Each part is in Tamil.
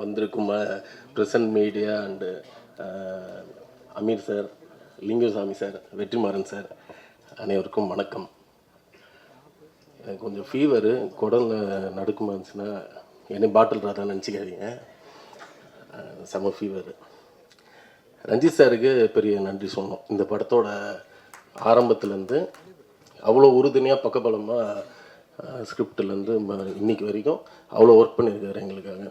வந்திருக்கும் present media and Ameer sir Lingusamy sir Vetrimaaran sir அனைவருக்கும் வணக்கம். எனக்கு கொஞ்சம் ஃபீவரு குடலில் நடுக்கமாக இருந்துச்சுன்னா என்னை பாட்டில் ராதா நினச்சிக்காதீங்க. செம ஃபீவரு ரஞ்சித் சாருக்கு பெரிய நன்றி சொன்னோம் இந்த படத்தோட ஆரம்பத்துலேருந்து அவ்வளோ உறுதுணையாக பக்கபலமாக ஸ்கிரிப்டிலேருந்து இன்னைக்கு வரைக்கும் அவ்வளோ ஒர்க் பண்ணியிருக்காரு எங்களுக்காக.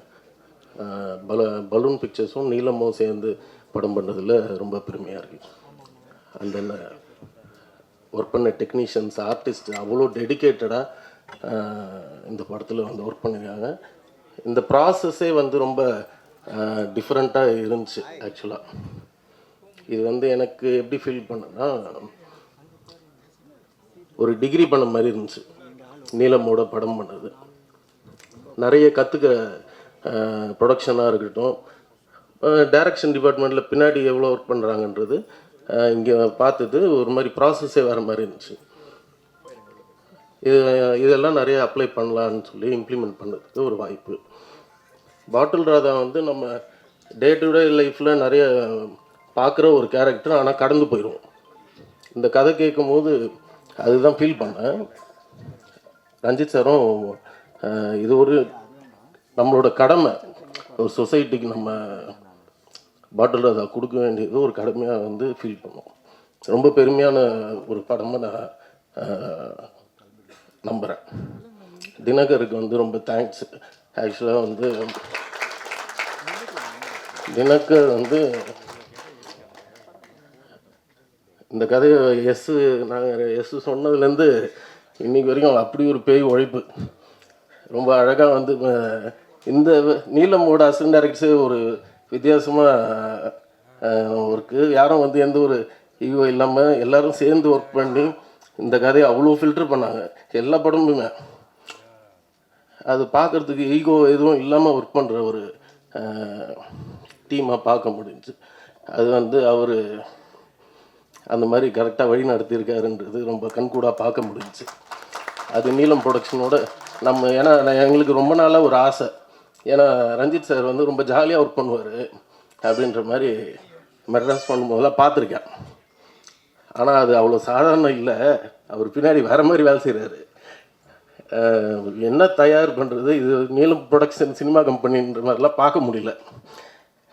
பல பலூன் பிக்சர்ஸும் நீளமும் சேர்ந்து படம் பண்ணுறதுல ரொம்ப பெருமையாக இருக்குது அந்த ஒர்க் uh, பண்ண டெக்னீஷியன்ஸ் ஆர்டிஸ்ட் அவ்வளோ டெடிக்கேட்டடாக uh, இந்த படத்தில் வந்து ஒர்க் பண்ணியிருக்காங்க இந்த ப்ராசஸே வந்து ரொம்ப uh, டிஃப்ரெண்ட்டாக இருந்துச்சு ஆக்சுவலாக இது வந்து எனக்கு எப்படி ஃபீல் பண்ணேன்னா ஒரு டிகிரி பண்ண மாதிரி இருந்துச்சு. நீலமோட படம் பண்ணது. நிறைய கற்றுக்க ப்ரொடக்ஷனாக இருக்கட்டும். டைரக்ஷன் டிபார்ட்மெண்ட்டில் பின்னாடி எவ்வளோ ஒர்க் பண்ணுறாங்கன்றது இங்கே பார்த்தது ஒரு மாதிரி ப்ராசஸே வேறு மாதிரி இருந்துச்சு. இது இதெல்லாம் நிறைய அப்ளை பண்ணலான்னு சொல்லி இம்ப்ளிமெண்ட் பண்ணுறதுக்கு ஒரு வாய்ப்பு. பாட்டில் ராதா வந்து நம்ம டே டு டே லைஃப்பில் நிறைய பார்க்குற ஒரு கேரக்டர் ஆனால் கடந்து போயிடுவோம் இந்த கதை கேட்கும்போது அதுதான் ஃபீல் பண்ணேன். ரஞ்சித் சாரும் இது ஒரு நம்மளோட கடமை ஒரு சொசைட்டிக்கு நம்ம பாட்டில் அதை கொடுக்க வேண்டியது ஒரு கடமையாக வந்து ஃபீல் பண்ணோம் ரொம்ப பெருமையான ஒரு படமாக நான் நம்புகிறேன் தினகருக்கு வந்து ரொம்ப தேங்க்ஸ் ஆக்சுவலாக வந்து தினகர் வந்து இந்த கதையை எஸ் நாங்கள் எஸ் சொன்னதுலேருந்து இன்னைக்கு வரைக்கும் அப்படி ஒரு பேய் உழைப்பு. ரொம்ப அழகாக வந்து இந்த நீலமோட அசிஸ்டன்ட் டைரக்டர்ஸே ஒரு வித்தியாசமாக ஒர்க்கு யாரும் வந்து எந்த ஒரு ஈகோ இல்லாமல் எல்லோரும் சேர்ந்து ஒர்க் பண்ணி இந்த கதையை அவ்வளோ ஃபில்ட்ரு பண்ணாங்க. எல்லா படமுமே. அது பார்க்குறதுக்கு ஈகோ எதுவும் இல்லாமல் ஒர்க் பண்ணுற ஒரு டீமாக பார்க்க முடிஞ்சு. அது வந்து அவர் அந்த மாதிரி கரெக்டாக வழி நடத்தியிருக்காருன்றது ரொம்ப கண்கூடாக பார்க்க முடிஞ்சுச்சு அது நீலம் ப்ரொடக்ஷனோட நம்ம ஏன்னா நான் எங்களுக்கு ரொம்ப நாளாக ஒரு ஆசை. ஏன்னா ரஞ்சித் சார் வந்து ரொம்ப ஜாலியாக ஒர்க் பண்ணுவார் அப்படின்ற மாதிரி மெட்ராஸ் பண்ணும்போதெல்லாம் பார்த்துருக்கேன். ஆனால் அது அவ்வளோ சாதாரணம் இல்லை. அவர் பின்னாடி வேறு மாதிரி வேலை செய்கிறாரு என்ன தயார் பண்ணுறது இது நீலம் ப்ரொடக்ஷன் சினிமா கம்பெனின்ற மாதிரிலாம் பார்க்க முடியல.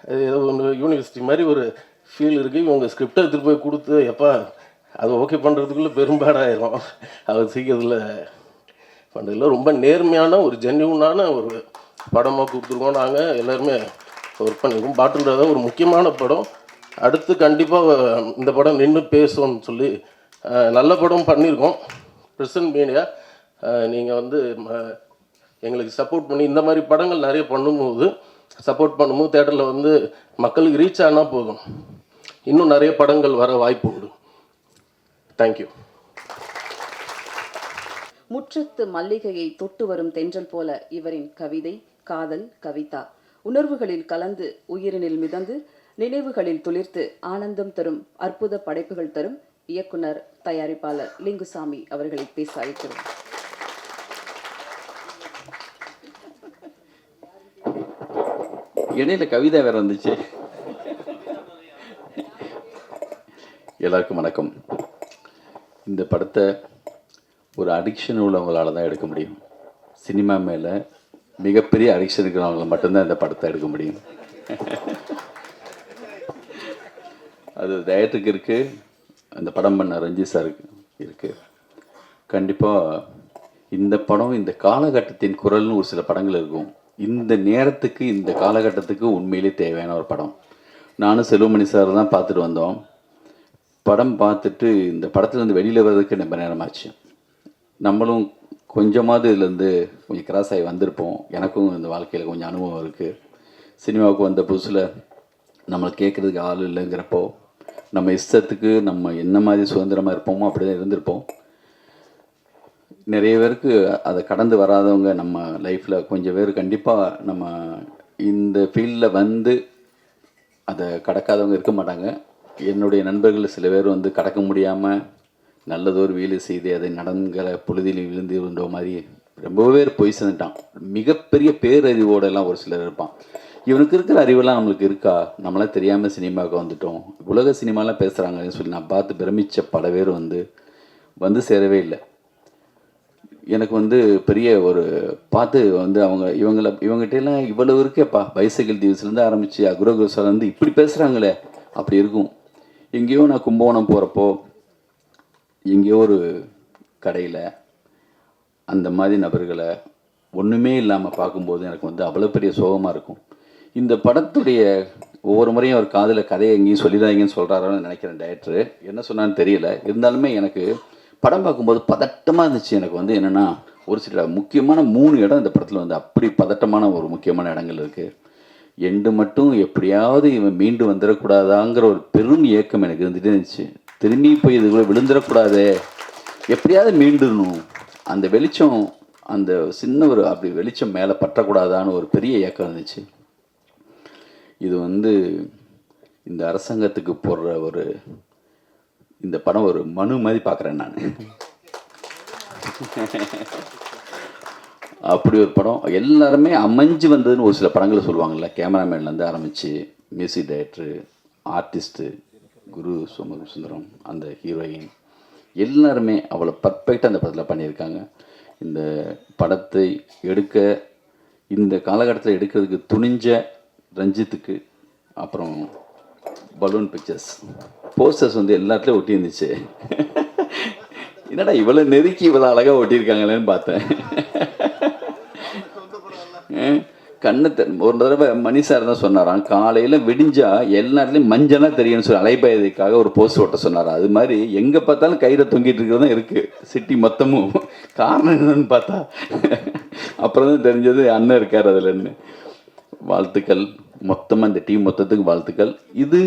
அது ஏதோ ஒன்று யூனிவர்சிட்டி மாதிரி ஒரு ஃபீல் இருக்குது இவங்க ஸ்கிரிப்டை எடுத்துகிட்டு போய் கொடுத்து எப்பா அது ஓகே பண்ணுறதுக்குள்ளே பெரும்பாடாயிரும் அவர் சீக்கிரத்தில் பண்ணுறதுல ரொம்ப நேர்மையான ஒரு ஜென்யூனான ஒரு படமாக கொடுத்துருக்கோம். நாங்கள் எல்லாருமே ஒர்க் பண்ணியிருக்கோம் பாட்டில் ஒரு முக்கியமான படம். அடுத்து கண்டிப்பாக இந்த படம் நின்று பேசுவோம்னு சொல்லி நல்ல படம் பண்ணியிருக்கோம் பிரசன்ட் மீடியா நீங்கள் வந்து ம- எங்களுக்கு சப்போர்ட் பண்ணி இந்த மாதிரி படங்கள் நிறைய பண்ணும்போது சப்போர்ட் பண்ணும்போது தேட்டரில் வந்து மக்களுக்கு ரீச் ஆனால் போதும். இன்னும் நிறைய படங்கள் வர வாய்ப்பு உண்டு. தேங்க்யூ முற்றத்து மல்லிகையை தொட்டு வரும் தென்றல் போல இவரின் கவிதை. காதல் கவிதா. உணர்வுகளில் கலந்து உயிரினில் மிதந்து நினைவுகளில் துளிர்த்து ஆனந்தம் தரும் அற்புத படைப்புகள் தரும் இயக்குனர் தயாரிப்பாளர் லிங்குசாமி அவர்களை பேச அழைக்கிறோம். இடையில கவிதை வேற இருந்துச்சு எல்லாருக்கும் வணக்கம். இந்த படத்தை ஒரு அடிக்ஷன் உள்ளவங்களால தான் எடுக்க முடியும். சினிமா மேலே மிகப்பெரிய அடிக்ஷன் இருக்கிறவங்களை மட்டும்தான் இந்த படத்தை எடுக்க முடியும். அது டயட்டுக்கு இருக்குது அந்த படம் பண்ண ரஞ்சித் சாருக்கு இருக்குது கண்டிப்பாக இந்த படம் இந்த காலகட்டத்தின் குரல்னு ஒரு சில படங்கள் இருக்கும். இந்த நேரத்துக்கு இந்த காலகட்டத்துக்கு உண்மையிலே தேவையான ஒரு படம். நானும் செல்வமணி சார் தான் பார்த்துட்டு வந்தோம். படம் பார்த்துட்டு இந்த படத்துலேருந்து வெளியில் வர்றதுக்கு ரொம்ப நேரமாச்சு. நம்மளும் கொஞ்சமாவது இதுலேருந்து கொஞ்சம் கிராஸ் ஆகி வந்திருப்போம். எனக்கும் இந்த வாழ்க்கையில் கொஞ்சம் அனுபவம் இருக்குது சினிமாவுக்கு வந்த புதுசில் நம்மளை கேட்குறதுக்கு ஆள் இல்லைங்கிறப்போ நம்ம இஷ்டத்துக்கு நம்ம என்ன மாதிரி சுதந்திரமாக இருப்போமோ அப்படி தான் இருந்திருப்போம். நிறைய பேருக்கு அதை கடந்து வராதவங்க நம்ம லைஃப்பில் கொஞ்சம் பேர் கண்டிப்பாக நம்ம இந்த ஃபீல்டில் வந்து அதை கடக்காதவங்க இருக்க மாட்டாங்க. என்னுடைய நண்பர்கள் சில பேர் வந்து கடக்க முடியாமல் நல்லதொரு வேலை செய்து அதை நடங்கிற பொழுதில் விழுந்து இருந்த மாதிரி ரொம்ப பேர் பொய் சேர்ந்துட்டான் மிகப்பெரிய பேரறிவோட எல்லாம் ஒரு சிலர் இருப்பான். இவனுக்கு இருக்கிற அறிவெல்லாம் நம்மளுக்கு இருக்கா? நம்மளாம் தெரியாமல் சினிமாவுக்கு வந்துட்டோம். உலக சினிமாலாம் பேசுகிறாங்கன்னு சொல்லி நான் பார்த்து பிரமிச்ச பல பேர் வந்து வந்து சேரவே இல்லை. எனக்கு வந்து பெரிய ஒரு பார்த்து வந்து அவங்க இவங்கள இவங்ககிட்ட எல்லாம் இவ்வளவு இருக்கேப்பா. பைசைக்கிள் தீவ்ஸ்லேருந்து ஆரம்பித்து அக்ரோகோசாலேருந்து இப்படி பேசுகிறாங்களே அப்படி இருக்கும். எங்கேயோ நான் கும்பகோணம் போகிறப்போ எங்கேயோ ஒரு கடையில் அந்த மாதிரி நபர்களை ஒன்றுமே இல்லாமல் பார்க்கும்போது எனக்கு வந்து அவ்வளோ பெரிய சோகமாக இருக்கும். இந்த படத்துடைய ஒவ்வொரு முறையும் அவர் காதில் கதையை எங்கேயும் சொல்லிடாதீங்கன்னு சொல்கிறாரோன்னு நினைக்கிறேன் டேரக்டரு என்ன சொன்னான்னு தெரியல. இருந்தாலுமே எனக்கு படம் பார்க்கும்போது பதட்டமாக இருந்துச்சு. எனக்கு வந்து என்னென்னா ஒரு சில முக்கியமான மூணு இடம் இந்த படத்தில் வந்து அப்படி பதட்டமான ஒரு முக்கியமான இடங்கள் இருக்குது எண்டு மட்டும் எப்படியாவது இவன் மீண்டு வந்துடக்கூடாதாங்கிற ஒரு பெரும் இயக்கம் எனக்கு இருந்துகிட்டே இருந்துச்சு. திரும்பி போய் இது கூட விழுந்துடக்கூடாதே. எப்படியாவது மீண்டுடணும். அந்த வெளிச்சம் அந்த சின்ன ஒரு அப்படி வெளிச்சம் மேலே பற்றக்கூடாதான்னு ஒரு பெரிய ஏக்கம் இருந்துச்சு. இது வந்து இந்த அரசாங்கத்துக்கு போடுற ஒரு இந்த படம் ஒரு மனு மாதிரி பார்க்குறேன் நான். அப்படி ஒரு படம். எல்லாருமே அமைஞ்சு வந்ததுன்னு ஒரு சில படங்களை சொல்லுவாங்கள்ல கேமராமேன்லேருந்து ஆரம்பித்து மியூசிக் டைரக்டரு ஆர்டிஸ்ட்டு குரு சோம சுந்தரம் அந்த ஹீரோயின் எல்லாருமே அவ்வளோ பர்ஃபெக்டாக அந்த படத்தில் பண்ணியிருக்காங்க. இந்த படத்தை எடுக்க இந்த காலகட்டத்தில் எடுக்கிறதுக்கு துணிஞ்ச ரஞ்சித்துக்கு அப்புறம் பலூன் பிக்சர்ஸ் போஸ்டர்ஸ் வந்து எல்லாத்துலேயும் ஒட்டி இருந்துச்சு என்னடா இவ்வளோ நெருக்கி இவ்வளோ அழகாக ஒட்டியிருக்காங்களேன்னு பார்த்தேன். கண்ணு ஒரு தடவை மணி சார் தான் சொன்னாராம். காலையில் விடிஞ்சா எல்லாத்துலேயும் மஞ்சளாக தெரியும்னு சொல்லி அலைபயதைக்காக ஒரு போஸ்ட் ஓட்ட சொன்னார்? அது மாதிரி எங்கே பார்த்தாலும் கயிறை தொங்கிட்டு இருக்கிறது தான் இருக்குது சிட்டி மொத்தமும். காரணம் என்னன்னு பார்த்தா அப்புறம் தான் தெரிஞ்சது அண்ணன் இருக்கார் அதில்னு வாழ்த்துக்கள். மொத்தமாக இந்த டீம் மொத்தத்துக்கு வாழ்த்துக்கள். இது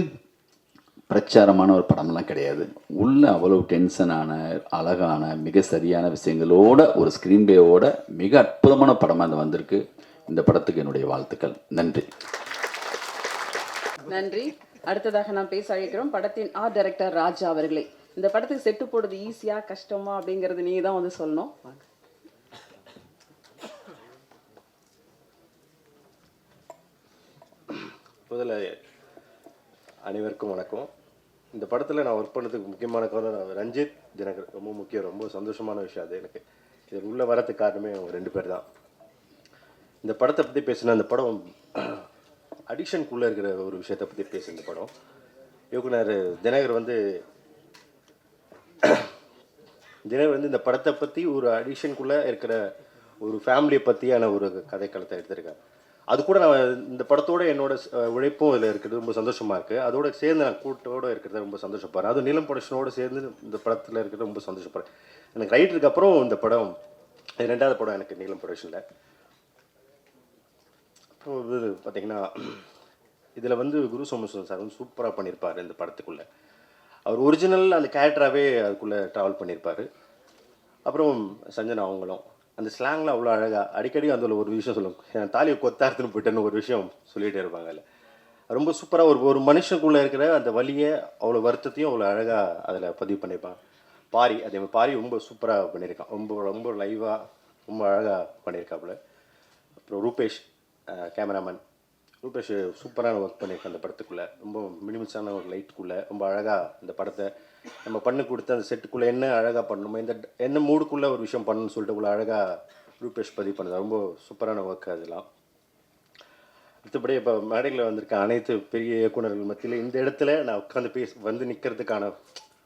பிரச்சாரமான ஒரு படம்லாம் கிடையாது. உள்ள அவ்வளவு டென்ஷனான அழகான மிக சரியான விஷயங்களோட ஒரு ஸ்க்ரீன் பேவோட மிக அற்புதமான படமாக அது வந்திருக்கு. இந்த படத்துக்கு என்னுடைய வாழ்த்துக்கள். நன்றி. நன்றி. அடுத்ததாக நாம் பேச அழைக்கிறோம் படத்தின் ஆர்ட் டைரக்டர் ராஜா அவர்களே. இந்த படத்துக்கு செட்டு போடுறது ஈஸியா கஷ்டமா அப்படிங்கறது நீங்க தான் வந்து சொல்லணும். வாங்க. முதல்ல அனைவருக்கும் வணக்கம். இந்த படத்தில் நான் ஒர்க் பண்ணதுக்கு முக்கியமான காரணம் ரஞ்சித். எனக்கு ரொம்ப முக்கியம் ரொம்ப சந்தோஷமான விஷயம் அது எனக்கு. இது உள்ளே வரதுக்கு காரணமே அவங்க ரெண்டு பேர் தான். இந்த படத்தை பற்றி பேசின அந்த படம் அடிக்ஷனுக்குள்ளே இருக்கிற ஒரு விஷயத்தை பற்றி பேசு இந்த படம். இயக்குனர் தினகர் வந்து தினகர் வந்து இந்த படத்தை பற்றி ஒரு அடிக்ஷனுக்குள்ளே இருக்கிற ஒரு ஃபேமிலியை பற்றியான ஒரு கதைக்களத்தை எடுத்திருக்காரு. அது கூட நான் இந்த படத்தோட என்னோட உழைப்பும் இதில் இருக்கிறது ரொம்ப சந்தோஷமாக இருக்குது அதோட சேர்ந்து நான் கூட்டோட இருக்கிறது ரொம்ப சந்தோஷப்படுறேன் அதுவும் நீலம் ப்ரொடக்ஷனோட சேர்ந்து இந்த படத்தில் இருக்கிறது ரொம்ப சந்தோஷப்படுறேன் எனக்கு ரைட்டருக்கு அப்புறம் இந்த படம் இது ரெண்டாவது படம் எனக்கு நீலம் ப்ரொடக்ஷனில் இது பார்த்தீங்கன்னா இதில் வந்து குரு சோமசுவரன் சார் வந்து சூப்பராக பண்ணியிருப்பார் இந்த படத்துக்குள்ளே. அவர் ஒரிஜினல் அந்த கேரக்டராகவே அதுக்குள்ளே ட்ராவல் பண்ணியிருப்பார் அப்புறம் சஞ்சனா அவங்களும். அந்த ஸ்லாங்கில் அவ்வளோ அழகாக அடிக்கடி அந்த ஒரு விஷயம் சொல்லும். என் தாலியை கொத்தாரத்துன்னு போயிட்டேன்னு ஒரு விஷயம் சொல்லிகிட்டே இருப்பாங்க அதில். ரொம்ப சூப்பராக ஒரு ஒரு மனுஷனுக்குள்ளே இருக்கிற அந்த வழியை அவ்வளோ வருத்தத்தையும் அவ்வளோ அழகாக அதில் பதிவு பண்ணியிருப்பான் பாரி அதே மாதிரி பாரி ரொம்ப சூப்பராக பண்ணியிருக்கான் ரொம்ப ரொம்ப லைவாக ரொம்ப அழகாக பண்ணியிருக்காப்புல அப்புறம் ரூபேஷ். கேமராமேன். ரூபேஷ் சூப்பரான ஒர்க் பண்ணியிருக்கேன் அந்த படத்துக்குள்ளே. ரொம்ப மினிமல்ஸான ஒரு லைட்டுக்குள்ளே ரொம்ப அழகாக அந்த படத்தை நம்ம பண்ணு கொடுத்த அந்த செட்டுக்குள்ளே என்ன அழகாக பண்ணணுமோ இந்த என்ன மூடுக்குள்ளே ஒரு விஷயம் பண்ணணும்னு சொல்லிட்டு உள்ள அழகாக ரூபேஷ் பதிவு பண்ணுது ரொம்ப சூப்பரான ஒர்க் அதெல்லாம். மற்றபடி இப்போ மேடையில் வந்திருக்க அனைத்து பெரிய இயக்குனர்கள் மத்தியில் இந்த இடத்துல நான் உட்காந்து பேச வந்து நிற்கிறதுக்கான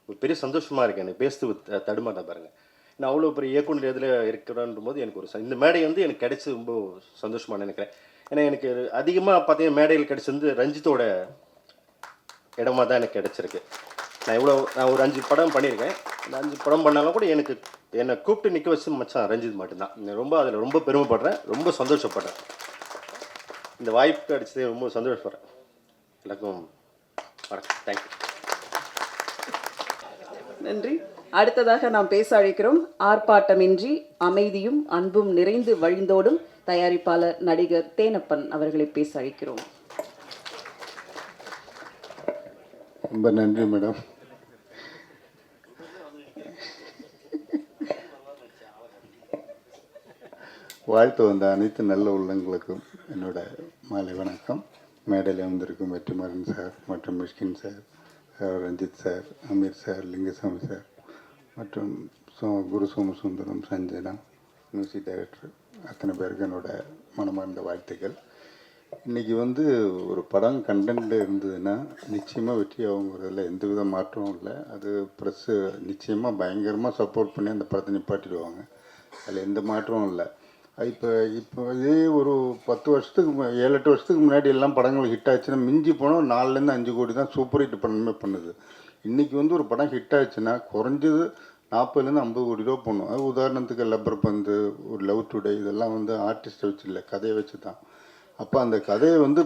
ஒரு பெரிய சந்தோஷமாக இருக்கேன். எனக்கு பேசுறது த- தடுமாட்டேன் பாருங்கள் நான் அவ்வளோ பெரிய இயக்குனர் இதில் இருக்கிறன்ற போது எனக்கு ஒரு இந்த மேடை வந்து எனக்கு கிடைச்சி ரொம்ப சந்தோஷமாக நினைக்கிறேன். ஏன்னா எனக்கு அதிகமாக பார்த்தீங்கன்னா மேடையில் கிடச்சிருந்து வந்து ரஞ்சித்தோட இடமா தான் எனக்கு கிடச்சிருக்கு. நான் இவ்வளோ நான் ஒரு அஞ்சு படம் பண்ணியிருக்கேன். இந்த அஞ்சு படம் பண்ணாலும் கூட எனக்கு என்னை கூப்பிட்டு நிற்க வச்சு மச்சான் ரஞ்சித் மட்டும்தான். நான் ரொம்ப அதில் ரொம்ப பெருமைப்படுறேன். ரொம்ப சந்தோஷப்படுறேன். இந்த வாய்ப்பு கிடச்சதே ரொம்ப சந்தோஷப்படுறேன். எல்லாருக்கும் வணக்கம். தேங்க்யூ நன்றி. அடுத்ததாக நாம் பேச அழைக்கிறோம் ஆர்ப்பாட்டமின்றி அமைதியும் அன்பும் நிறைந்து வழிந்தோடும் தயாரிப்பாளர் நடிகர் தேனப்பன் அவர்களை பேச அழைக்கிறோம். ரொம்ப நன்றி மேடம். வாழ்த்து வந்த அனைத்து நல்ல உள்ளங்களுக்கும் என்னோட மாலை வணக்கம். மேடையில் வந்திருக்கும் வெற்றிமாறன் சார் மற்றும் Mysskin sir Ranjith sir Ameer sir Lingusamy sir மற்றும் so Guru Somasundaram Sanjana music director அத்தனை பேருக்கு என்னோட மனமார்ந்த வாழ்த்துக்கள். இன்றைக்கி வந்து ஒரு படம் கண்டென்ட் இருந்ததுன்னா நிச்சயமாக வெற்றி ஆகுங்கிறதுல எந்த வித மாற்றமும் இல்லை. அது ப்ரெஸ்ஸு நிச்சயமாக பயங்கரமாக சப்போர்ட் பண்ணி அந்த படத்தை நிப்பாட்டிடுவாங்க. அதில் எந்த மாற்றமும் இல்லை. இப்போ இப்போ இதே ஒரு பத்து வருஷத்துக்கு ஏழு எட்டு வருஷத்துக்கு முன்னாடி எல்லாம் படங்கள் ஹிட் ஆச்சுன்னா மிஞ்சி போனால் நாலுலேருந்து அஞ்சு கோடி தான் சூப்பர் ஹிட் படமே பண்ணுது. இன்றைக்கி வந்து ஒரு படம் ஹிட் ஆச்சுன்னா குறைஞ்சது நாற்பதுலேருந்து ஐம்பது கோடி ரூபா போடணும். அது உதாரணத்துக்கு லப்பர் பந்து ஒரு லவ் டுடே இதெல்லாம் வந்து ஆர்டிஸ்ட்டை வச்சு இல்லை கதையை வச்சு தான். அப்போ அந்த கதையை வந்து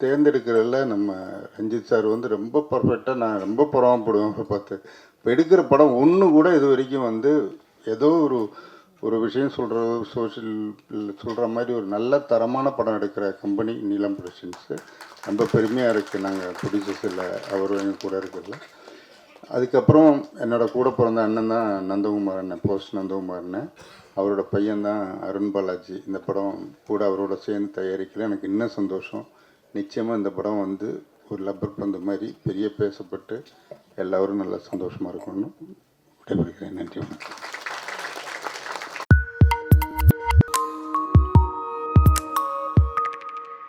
தேர்ந்தெடுக்கிறதுல நம்ம ரஞ்சித் சார் வந்து ரொம்ப பர்ஃபெக்டாக நான் ரொம்ப பொறாமப்படுவேன் பார்த்து. இப்போ எடுக்கிற படம் ஒன்று கூட இது வரைக்கும் வந்து ஏதோ ஒரு ஒரு விஷயம் சொல்கிற சோஷியல் சொல்கிற மாதிரி ஒரு நல்ல தரமான படம் எடுக்கிற கம்பெனி நீலம் ப்ரொடக்ஷன்ஸு ரொம்ப பெருமையாக இருக்குது நாங்கள் ப்ரொடியூசர்ஸில் அவரும் எங்கள் கூட இருக்கிறதுல. அதுக்கப்புறம் என்னோட கூட பிறந்த அண்ணன் தான் நந்தகுமார் அண்ணன் போஸ்ட் நந்தகுமார் அண்ணன் அவரோட பையன் தான் அருண் பாலாஜி. இந்த படம் கூட அவரோட சேர்ந்து தயாரிக்கல. எனக்கு இன்னும் சந்தோஷம். நிச்சயமாக இந்த படம் வந்து ஒரு லப்பர் பந்து மாதிரி பெரிய பேசப்பட்டு எல்லோரும் நல்லா சந்தோஷமாக இருக்கணும்னு விடைபெறுகிறேன். நன்றி வணக்கம்.